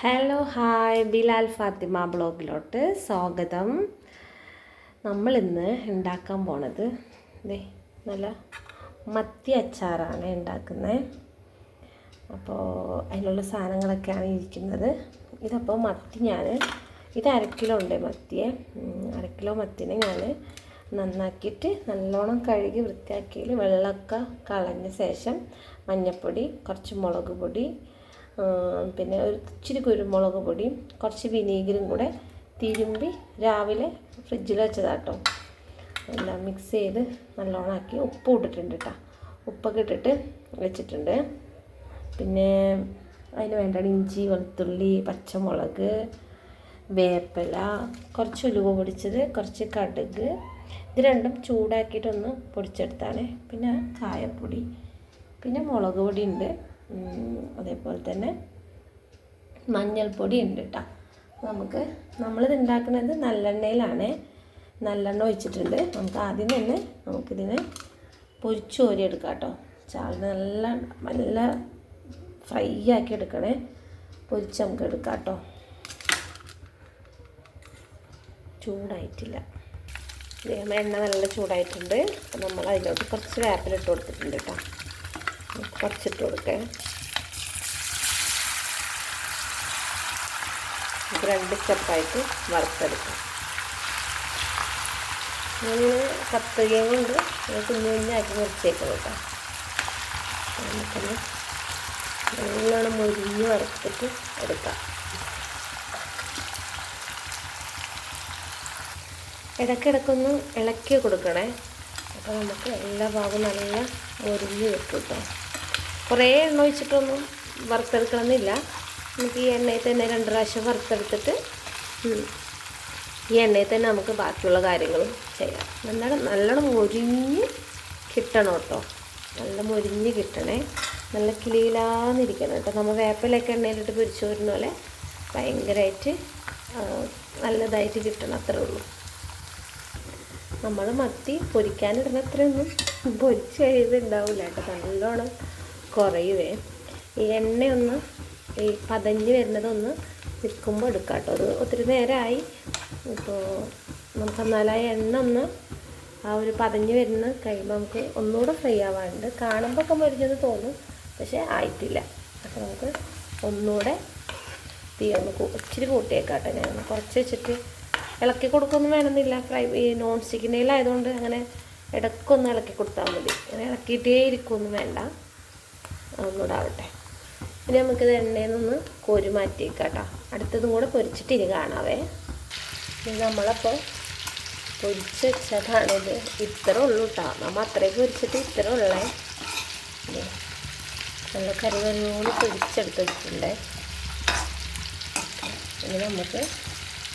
Hello hi Bilal Fathima ബ്ലോഗിലോട്ട് സ്വാഗതം. നമ്മളിന്ന് ഉണ്ടാക്കാൻ പോണത് ദേ നല്ല മത്തി അച്ചാറാണ് ഉണ്ടാക്കുന്നത് അപ്പോൾ അതിനുള്ള സാധനങ്ങളൊക്കെയാണ് ഇരിക്കുന്നത്. ഇതപ്പോൾ മത്തി ഞാൻ ഇത് അരക്കിലോ കിലോ ഉണ്ട് മത്തിയെ. അരക്കിലോ അര കിലോ മത്തിനെ ഞാൻ നന്നാക്കിയിട്ട് നല്ലോണം കഴുകി വൃത്തിയാക്കിയിൽ വെള്ളമൊക്കെ കളഞ്ഞ ശേഷം മഞ്ഞൾപ്പൊടി കുറച്ച് മുളക് പൊടി പിന്നെ ഒരു ഇച്ചിരി കുരുമുളക് പൊടിയും കുറച്ച് വിനീഗറും കൂടെ തിരുമ്പി രാവിലെ ഫ്രിഡ്ജിൽ വെച്ചതാട്ടോ. എല്ലാം മിക്സ് ചെയ്ത് നല്ലോണം ആക്കി ഉപ്പ് ഇട്ടിട്ടുണ്ട് കേട്ടോ ഉപ്പൊക്കെ ഇട്ടിട്ട് വെച്ചിട്ടുണ്ട്. പിന്നെ അതിന് വേണ്ട ഇഞ്ചി വെളുത്തുള്ളി പച്ചമുളക് വേപ്പില കുറച്ച് ഉലുവ പൊടിച്ചത് കുറച്ച് കടുക്. ഇത് രണ്ടും ചൂടാക്കിയിട്ടൊന്ന് പൊടിച്ചെടുത്താണ് പിന്നെ ചായപ്പൊടി പിന്നെ മുളക് പൊടി ഉണ്ട്. അതേപോലെ തന്നെ മഞ്ഞൾപ്പൊടി ഉണ്ട് കേട്ടോ നമുക്ക് നമ്മളിത് ഉണ്ടാക്കുന്നത് നല്ലെണ്ണയിലാണ്. നല്ലെണ്ണ ഒഴിച്ചിട്ടുണ്ട്. നമുക്ക് ആദ്യം തന്നെ നമുക്കിതിനെ പൊരിച്ചു കോരി എടുക്കാം കേട്ടോ ചാറിന് നല്ല നല്ല ഫ്രൈ ആക്കി എടുക്കണേ. പൊരിച്ച് നമുക്ക് എടുക്കാം കേട്ടോ ചൂടായിട്ടില്ല. എണ്ണ നല്ല ചൂടായിട്ടുണ്ട്. നമ്മൾ അതിലോട്ട് കുറച്ച് വേപ്പിലിട്ട് കൊടുത്തിട്ടുണ്ട് കേട്ടോ കുറച്ചിട്ട് കൊടുക്കേ. രണ്ട് സ്റ്റെപ്പായിട്ട് വറുത്തെടുക്കാം. ഞാനിങ്ങനെ കത്തുകയും കൊണ്ട് കുഞ്ഞു കുഞ്ഞാക്കി മുറിച്ചേക്ക് കേട്ടോ. നമുക്കൊന്ന് നല്ലോണം മുരിഞ്ഞ് വറുത്തിട്ട് എടുക്കാം. ഇടയ്ക്കിടയ്ക്കൊന്ന് ഇളക്കി കൊടുക്കണേ. അപ്പോൾ നമുക്ക് എല്ലാ ഭാഗവും നല്ല മുരിഞ്ഞ് വെക്കും കേട്ടോ. കുറേ എണ്ണ ഒഴിച്ചിട്ടൊന്നും വറുത്തെടുക്കണമെന്നില്ല. നമുക്ക് ഈ എണ്ണയിൽ തന്നെ രണ്ട് പ്രാവശ്യം വറുത്തെടുത്തിട്ട് ഈ എണ്ണയിൽ തന്നെ നമുക്ക് ബാക്കിയുള്ള കാര്യങ്ങളും ചെയ്യാം. നല്ലോണം നല്ലോണം മൊരിഞ്ഞ് കിട്ടണം കേട്ടോ. നല്ല മൊരിഞ്ഞ് കിട്ടണേ. നല്ല കിളിയിലാന്നിരിക്കണം കേട്ടോ. നമ്മൾ വേപ്പിലൊക്കെ എണ്ണയിലിട്ട് പൊരിച്ചു വരുന്ന പോലെ ഭയങ്കരമായിട്ട് നല്ലതായിട്ട് കിട്ടണം അത്രേ ഉള്ളൂ. നമ്മൾ മത്തി പൊരിക്കാനിടുന്ന അത്രയൊന്നും പൊരിച്ച് കഴിയുന്നുണ്ടാവില്ല കേട്ടോ. നല്ലോണം കുറയുവേ. ഈ എണ്ണയൊന്ന് ഈ പതഞ്ഞ് വരുന്നതൊന്ന് നിൽക്കുമ്പോൾ എടുക്കാം കേട്ടോ. അത് ഒത്തിരി നേരമായി ഇപ്പോൾ നമുക്ക് എന്നാൽ ആ എണ്ണ ഒന്ന് ആ ഒരു പതഞ്ഞ് വരുന്ന കഴിയുമ്പോൾ നമുക്ക് ഒന്നുകൂടെ ഫ്രൈ ആവാറുണ്ട് കാണുമ്പോൾ ഒക്കെ മരിഞ്ഞത് തോന്നും പക്ഷേ ആയിട്ടില്ല. അപ്പോൾ നമുക്ക് ഒന്നുകൂടെ തീ ഒന്ന് ഒത്തിരി കൂട്ടിയേക്കാം കേട്ടോ ഞാൻ. കുറച്ച് വെച്ചിട്ട് ഇളക്കി കൊടുക്കൊന്നും വേണമെന്നില്ല. ഫ്രൈ ഈ നോൺ സ്റ്റിക്കിന്റെ ആയതുകൊണ്ട് അങ്ങനെ ഇടയ്ക്കൊന്ന് ഇളക്കി കൊടുത്താൽ മതി. അങ്ങനെ ഇളക്കിയിട്ടേ ഇരിക്കുമൊന്നും വേണ്ട. ഒന്നുകൂടെ ആവട്ടെ ഇനി നമുക്കിത് എണ്ണയിൽ നിന്ന് കോരി മാറ്റിയേക്കാം കേട്ടോ അടുത്തതും കൂടെ പൊരിച്ചിട്ട് ഇനി കാണാവേ. ഇത് നമ്മളപ്പോൾ പൊരിച്ച് വെച്ചതാണിത് ഇത്ര ഉള്ളൂ കേട്ടോ നമ്മൾ അത്രയും പൊരിച്ചിട്ട് ഇത്ര ഉള്ളേ. നല്ല കരുവരോട് പൊരിച്ചെടുത്ത് വെച്ചിട്ടുണ്ടേ. ഇനി നമുക്ക്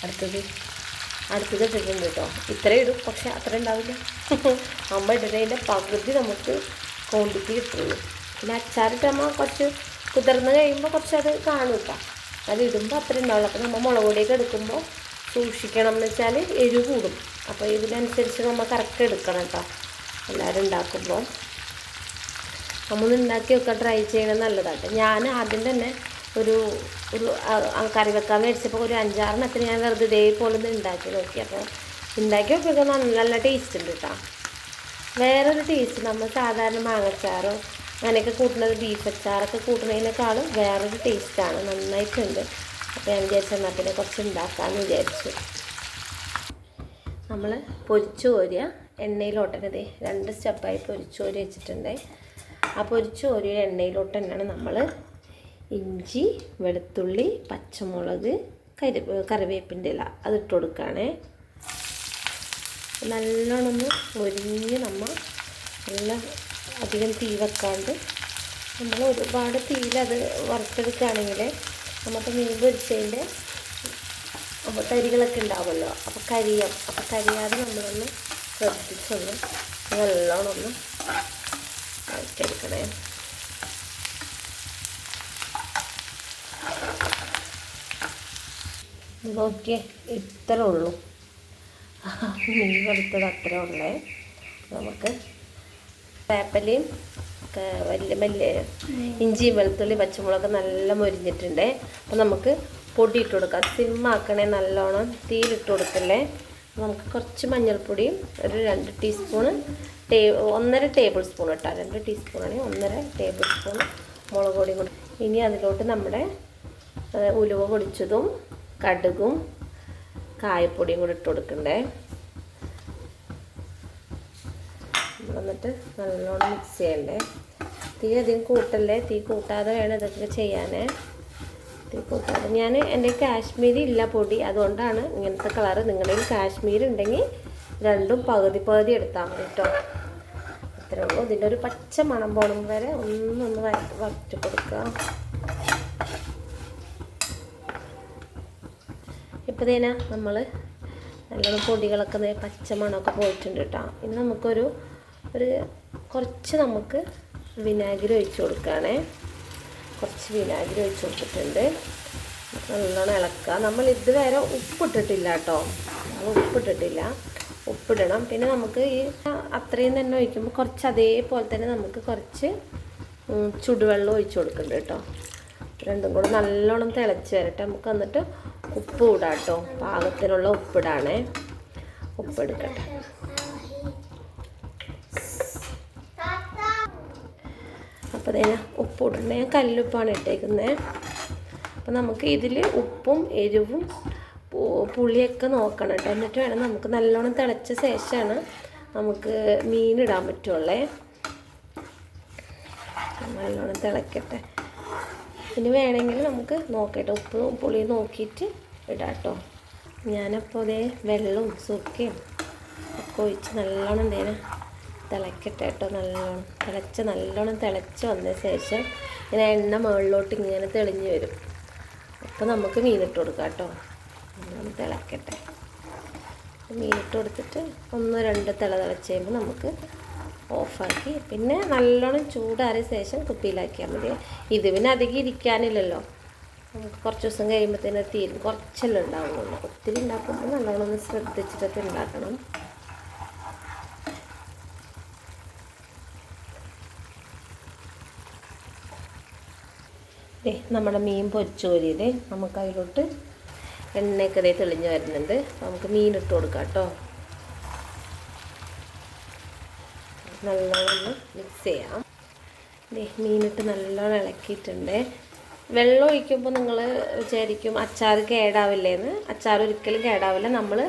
അടുത്തത് അടുത്തത് ഇട്ടിട്ടുണ്ട് കേട്ടോ ഇത്രയും ഇടും പക്ഷെ അത്ര ഉണ്ടാവില്ല. അമ്മ ഇടുന്നതിന്റെ പകുതി നമുക്ക് ക്വാണ്ടിറ്റി കിട്ടുള്ളൂ. പിന്നെ അച്ചാറിട്ട് നമ്മൾ കുറച്ച് കുതിർന്ന് കഴിയുമ്പോൾ കുറച്ച് അത് കാണും കേട്ടോ അത് ഇടുമ്പോൾ അത്ര ഉണ്ടാവില്ല അപ്പോൾ നമ്മൾ മുളക് പൊടിയൊക്കെ എടുക്കുമ്പോൾ സൂക്ഷിക്കണം എന്ന് വെച്ചാൽ എരിവ് കൂടും. അപ്പോൾ ഇതിനനുസരിച്ച് നമ്മൾ കറക്റ്റ് എടുക്കണം കേട്ടോ എല്ലാവരും ഉണ്ടാക്കുമ്പോൾ നമ്മൾ ഉണ്ടാക്കിയൊക്കെ ട്രൈ ചെയ്യണത് നല്ലതാട്ടോ ഞാൻ ആദ്യം തന്നെ ഒരു ഒരു കറി വെക്കാൻ മേടിച്ചപ്പോൾ ഒരു അഞ്ചാറെണ്ണത്തിന് ഞാൻ വെറുതെ ഇതേപോലെ ഒന്ന് ഉണ്ടാക്കി നോക്കി. അപ്പോൾ ഉണ്ടാക്കി നോക്കിയൊക്കെ നല്ല നല്ല ടേസ്റ്റ് ഉണ്ട് കേട്ടോ വേറൊരു ടേസ്റ്റ് നമ്മൾ സാധാരണ മാങ്ങച്ചാറോ അങ്ങനെയൊക്കെ കൂട്ടുന്നത് ബീഫ് അച്ചാറൊക്കെ കൂട്ടുന്നതിനേക്കാളും വേറൊരു ടേസ്റ്റാണ് നന്നായിട്ടുണ്ട്. അപ്പോൾ ഞാൻ വിചാരിച്ചു എന്നാൽ പിന്നെ കുറച്ച് ഉണ്ടാക്കാമെന്ന് വിചാരിച്ചു. നമ്മൾ പൊരിച്ചു കോരിയ എണ്ണയിലോട്ടനത് രണ്ട് സ്റ്റെപ്പായി പൊരിച്ചു കോരി വെച്ചിട്ടുണ്ട്. ആ പൊരിച്ചു കോരിയ എണ്ണയിലോട്ട് തന്നെയാണ് നമ്മൾ ഇഞ്ചി വെളുത്തുള്ളി പച്ചമുളക് കരി കറിവേപ്പിന്റെ ഇല അതിട്ട് കൊടുക്കുകയാണേ. നല്ലോണം ഒരിഞ്ഞ് നമ്മൾ നല്ല അധികം തീ വെക്കാണ്ട് നമ്മൾ ഒരുപാട് തീയിലത് വറുത്തെടുക്കുകയാണെങ്കിൽ നമുക്ക് മീൻ പൊരിച്ചതിന്റെ അപ്പോൾ തരികളൊക്കെ ഉണ്ടാവുമല്ലോ. അപ്പോൾ കരിയാം. അപ്പോൾ കരിയാതെ നമ്മളൊന്ന് ശ്രദ്ധിച്ചൊന്ന് നല്ലോണം ഒന്ന് വറുത്തെടുക്കണേ. ഇത് നോക്കിയേ ഇത്ര ഉള്ളൂ. മീൻ വറുത്തത് അത്രേ ഉള്ളേ. നമുക്ക് വേപ്പലയും വലിയ വലിയ ഇഞ്ചി വെളുത്തുള്ളി പച്ചമുളക് നല്ല മൊരിഞ്ഞിട്ടുണ്ട്. അപ്പോൾ നമുക്ക് പൊടി ഇട്ട് കൊടുക്കാം. സിമ്മാക്കണേ നല്ലോണം തീയിലിട്ട് കൊടുക്കല്ലേ? നമുക്ക് കുറച്ച് മഞ്ഞൾപ്പൊടിയും ഒരു രണ്ട് ടീസ്പൂണ് ടേ ഒന്നര ടേബിൾ സ്പൂൺ ഇട്ടാൽ രണ്ട് ടീസ്പൂണാണ് ഒന്നര ടേബിൾ സ്പൂൺ മുളക് പൊടിയും കൂടി. ഇനി അതിലോട്ട് നമ്മുടെ ഉലുവ പൊടിച്ചതും കടുകും കായപ്പൊടിയും കൂടി ഇട്ട് കൊടുക്കണ്ടേ? എന്നിട്ട് നല്ലോണം മിക്സ് ചെയ്യണ്ടേ. തീ അധികം കൂട്ടല്ലേ? തീ കൂട്ടാതെ വേണം ഇതൊക്കെ ചെയ്യാനേ. തീ കൂട്ടാതെ. ഞാൻ എന്റെ കാശ്മീരി ഇല്ല പൊടി. അതുകൊണ്ടാണ് ഇങ്ങനത്തെ കളറ് നിങ്ങളുടെ കാശ്മീരി ഉണ്ടെങ്കിൽ രണ്ടും പകുതി പകുതി എടുത്താൽ മതി കേട്ടോ അത്രേ ഉള്ളൂ. ഇതിന്റെ ഒരു പച്ച മണം പോണം വരെ ഒന്നൊന്ന് വരട്ട് വരട്ടി കൊടുക്കുക ഇപ്പോൾ തേനാ നമ്മൾ നല്ലോണം പൊടികളൊക്കെ പച്ച മണമൊക്കെ പോയിട്ടുണ്ട് കേട്ടോ ഇനി നമുക്കൊരു ഒരു കുറച്ച് നമുക്ക് വിനാഗിരി ഒഴിച്ച് കൊടുക്കുകയാണേ കുറച്ച് വിനാഗിരി ഒഴിച്ച് കൊടുത്തിട്ടുണ്ട്. നല്ലോണം ഇളക്കുക. നമ്മൾ ഇതുവരെ ഉപ്പിട്ടിട്ടില്ല കേട്ടോ. നമ്മൾ ഉപ്പിട്ടിട്ടില്ല. ഉപ്പിടണം. പിന്നെ നമുക്ക് ഈ അത്രയും തന്നെ ഒഴിക്കുമ്പോൾ കുറച്ച് അതേപോലെ തന്നെ നമുക്ക് കുറച്ച് ചുടുവെള്ളം ഒഴിച്ചു കൊടുക്കുന്നുണ്ട് കേട്ടോ. രണ്ടും കൂടെ നല്ലോണം തിളച്ച് വരട്ടെ. നമുക്ക് എന്നിട്ട് ഉപ്പ് ഇടാം കേട്ടോ. പാകത്തിനുള്ള ഉപ്പിടാണേ. ഉപ്പെടുക്കട്ടെ അപ്പോൾ ഇടണേ ഞാൻ കല്ലുപ്പാണ് ഇട്ടേക്കുന്നത് അപ്പോൾ നമുക്ക് ഇതിൽ ഉപ്പും എരിവും പുളിയൊക്കെ നോക്കണം കേട്ടോ. എന്നിട്ട് വേണം നമുക്ക് നല്ലോണം തിളച്ച ശേഷമാണ് നമുക്ക് മീനിടാൻ പറ്റുള്ളേ. നല്ലോണം തിളക്കട്ടെ. ഇനി വേണമെങ്കിൽ നമുക്ക് നോക്കട്ടെ. ഉപ്പ് പുളി നോക്കിയിട്ട് ഇടാം കേട്ടോ. ഞാനപ്പോൾ അതേ വെള്ളവും സുക്കയും ഒക്കെ ഒഴിച്ച് നല്ലോണം എന്തേലും തിളക്കട്ടെ കേട്ടോ നല്ലോണം തിളച്ച് നല്ലോണം തിളച്ച് വന്ന ശേഷം ഇങ്ങനെ എണ്ണ മുകളിലോട്ട് ഇങ്ങനെ തെളിഞ്ഞ് വരും. അപ്പോൾ നമുക്ക് മീനിട്ട് കൊടുക്കാം കേട്ടോ. നല്ലോണം തിളക്കട്ടെ. മീനിട്ട് കൊടുത്തിട്ട് ഒന്ന് രണ്ട് തിള തിളച്ച് കഴിയുമ്പോൾ നമുക്ക് ഓഫാക്കി. പിന്നെ നല്ലോണം ചൂടാറിയ ശേഷം കുപ്പിയിലാക്കിയാൽ മതി. ഇത് പിന്നെ അധികം ഇരിക്കാനില്ലല്ലോ. നമുക്ക് കുറച്ച് ദിവസം കഴിയുമ്പോഴത്തേന് തീരും. കുറച്ചെല്ലാം ഉണ്ടാവുള്ളൂ. ഒത്തിരി ഉണ്ടാക്കുമ്പോൾ നല്ലോണം ഒന്ന് ശ്രദ്ധിച്ചിട്ടൊക്കെ ഉണ്ടാക്കണം. ദേ നമ്മുടെ മീൻ പൊരിച്ചു കോരിയത് നമുക്ക് അതിലോട്ട് എണ്ണയൊക്കെ ഇതേ തെളിഞ്ഞ് വരുന്നുണ്ട്. നമുക്ക് മീൻ ഇട്ട് കൊടുക്കാം കേട്ടോ. നല്ലോണം മിക്സ് ചെയ്യാം. ദേ മീനിട്ട് നല്ലോണം ഇളക്കിയിട്ടുണ്ട്. വെള്ളം ഒഴിക്കുമ്പോൾ നിങ്ങൾ വിചാരിക്കും അച്ചാർ കേടാവില്ലേന്ന്. അച്ചാർ ഒരിക്കലും കേടാവില്ല. നമ്മൾ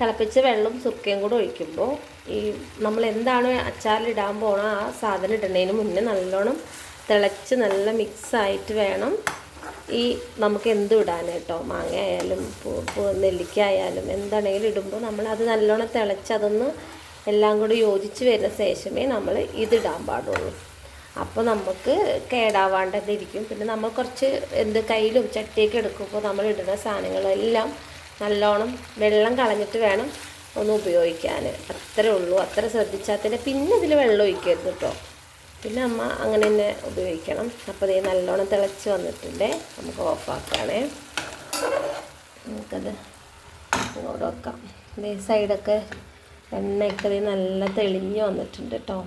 തിളപ്പിച്ച വെള്ളം സുക്കയും കൂടെ ഒഴിക്കുമ്പോൾ ഈ നമ്മൾ എന്താണ് അച്ചാറിലിടാൻ പോണോ ആ സാധനം ഇടുന്നതിന് മുന്നേ നല്ലോണം തിളച്ച് നല്ല മിക്സ് ആയിട്ട് വേണം. ഈ നമുക്ക് എന്തും ഇടാൻ കേട്ടോ? മാങ്ങ ആയാലും നെല്ലിക്ക ആയാലും എന്താണെങ്കിലും ഇടുമ്പോൾ നമ്മൾ അത് നല്ലോണം തിളച്ച് അതൊന്ന് എല്ലാം കൂടി യോജിച്ച് വരുന്ന ശേഷമേ നമ്മൾ ഇതിടാൻ പാടുള്ളൂ. അപ്പോൾ നമുക്ക് കേടാവാണ്ടതിരിക്കും പിന്നെ നമ്മൾ കുറച്ച് എന്ത് കയ്യിലും ചട്ടിയൊക്കെ എടുക്കുമ്പോൾ നമ്മൾ ഇടുന്ന സാധനങ്ങളെല്ലാം നല്ലോണം വെള്ളം കളഞ്ഞിട്ട് വേണം ഒന്ന് ഉപയോഗിക്കാൻ. അത്രേ ഉള്ളൂ. അത്ര ശ്രദ്ധിച്ചാൽ തന്നെ പിന്നെ ഇതിൽ വെള്ളം ഒഴിക്കരുത് കേട്ടോ. പിന്നെ അമ്മ അങ്ങനെ തന്നെ ഉപയോഗിക്കണം. അപ്പോൾ ഇത് നല്ലോണം തിളച്ച് വന്നിട്ടുണ്ട്. നമുക്ക് ഓഫാക്കാണേ. നമുക്കത് ഇങ്ങോട്ട് വെക്കാം. ഇതേ സൈഡൊക്കെ എണ്ണയൊക്കെ ഇത് നല്ല തെളിഞ്ഞ് വന്നിട്ടുണ്ട് കേട്ടോ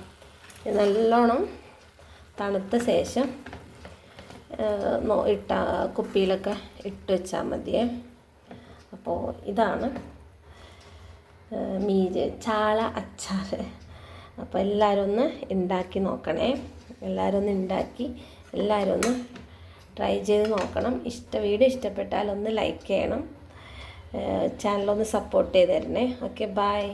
നല്ലോണം തണുത്ത ശേഷം ഇട്ട കുപ്പിയിലൊക്കെ ഇട്ട് വെച്ചാൽ മതിയേ. അപ്പോൾ ഇതാണ് മീൻ ചാള അച്ചാർ അപ്പോൾ എല്ലാവരും ഒന്ന് ഉണ്ടാക്കി നോക്കണേ. എല്ലാവരും ഒന്ന് ഉണ്ടാക്കി എല്ലാവരും ഒന്ന് ട്രൈ ചെയ്ത് നോക്കണം. ഇഷ്ട വീഡിയോ ഇഷ്ടപ്പെട്ടാൽ ഒന്ന് ലൈക്ക് ചെയ്യണം. ചാനലൊന്ന് സപ്പോർട്ട് ചെയ്ത് തരണേ. Okay bye